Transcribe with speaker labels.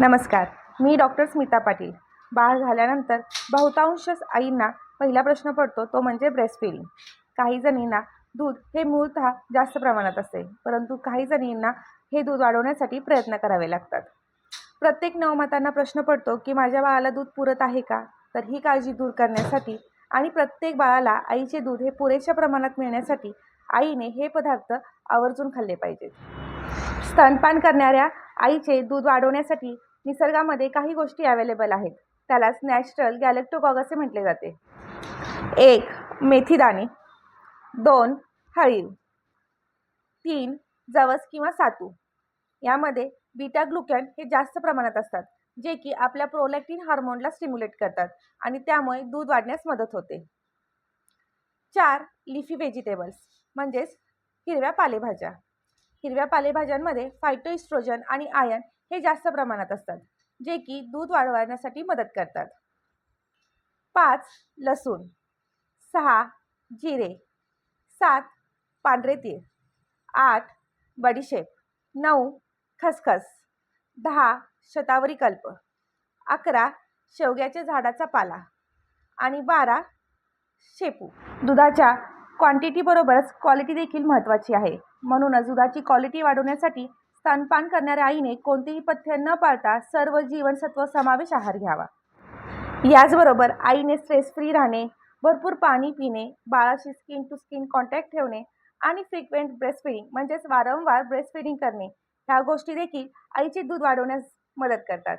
Speaker 1: नमस्कार मी डॉक्टर स्मिता पाटील. बाळ झाल्यानंतर बहुतांश आईंना पहिला प्रश्न पडतो तो म्हणजे ब्रेस्ट फिडिंग काही जणींना दूध हे मूळतः जास्त प्रमाणात असते परंतु काही जणींना हे दूध वाढवण्यासाठी प्रयत्न करावे लागतात. प्रत्येक नवमातांना प्रश्न पडतो की माझ्या बाळाला दूध पुरत आहे का? तर ही काळजी दूर करण्यासाठी आणि प्रत्येक बाळाला आईचे दूध हे पुरेशा प्रमाणात मिळण्यासाठी आईने हे पदार्थ आवर्जून खाल्ले पाहिजेत. स्तनपान करणाऱ्या आईचे दूध वाढवण्यासाठी निसर्गामध्ये काही गोष्टी अवेलेबल आहेत. त्यालाच नॅचरल गॅलेक्टोकॉग असे म्हटले जाते. एक मेथीदाणे दोन हळीव. तीन जवस किंवा सातू. यामध्ये बीटा ग्लुकॅन हे जास्त प्रमाणात असतात जे की आपल्या प्रोलॅक्टिन हार्मोनला स्टिम्युलेट करतात आणि त्यामुळे दूध वाढण्यास मदत होते. चार लिफी व्हेजिटेबल्स म्हणजेच हिरव्या पालेभाज्या. हिरव्या पालेभाज्यांमध्ये फायटोइस्ट्रोजन आणि आयन हे जास्त प्रमाणात असतात जे की दूध वाढवण्यासाठी मदत करतात. पाच लसूण. सहा जिरे. सात पांढरे तीळ. आठ बडीशेप. नऊ खसखस. दहा शतावरी कल्प. अकरा शेवग्याच्या झाडाचा पाला. आणि बारा शेपू. दुधाच्या क्वांटिटीबरोबरच क्वालिटी देखील महत्त्वाची आहे. म्हणूनच दुधाची क्वालिटी वाढवण्यासाठी स्तनपान करणाऱ्या आईने कोणतेही पथ्य न पाळता सर्व जीवनसत्व समावेश आहार घ्यावा. याचबरोबर आईने स्ट्रेस फ्री राहणे भरपूर पाणी पिणे बाळाशी स्किन टू स्किन कॉन्टॅक्ट ठेवणे आणि फ्रिक्वेंट ब्रेस्ट फिडिंग म्हणजेच वारंवार ब्रेस्ट फिडिंग करणे ह्या गोष्टी देखील आईचे दूध वाढवण्यास मदत करतात.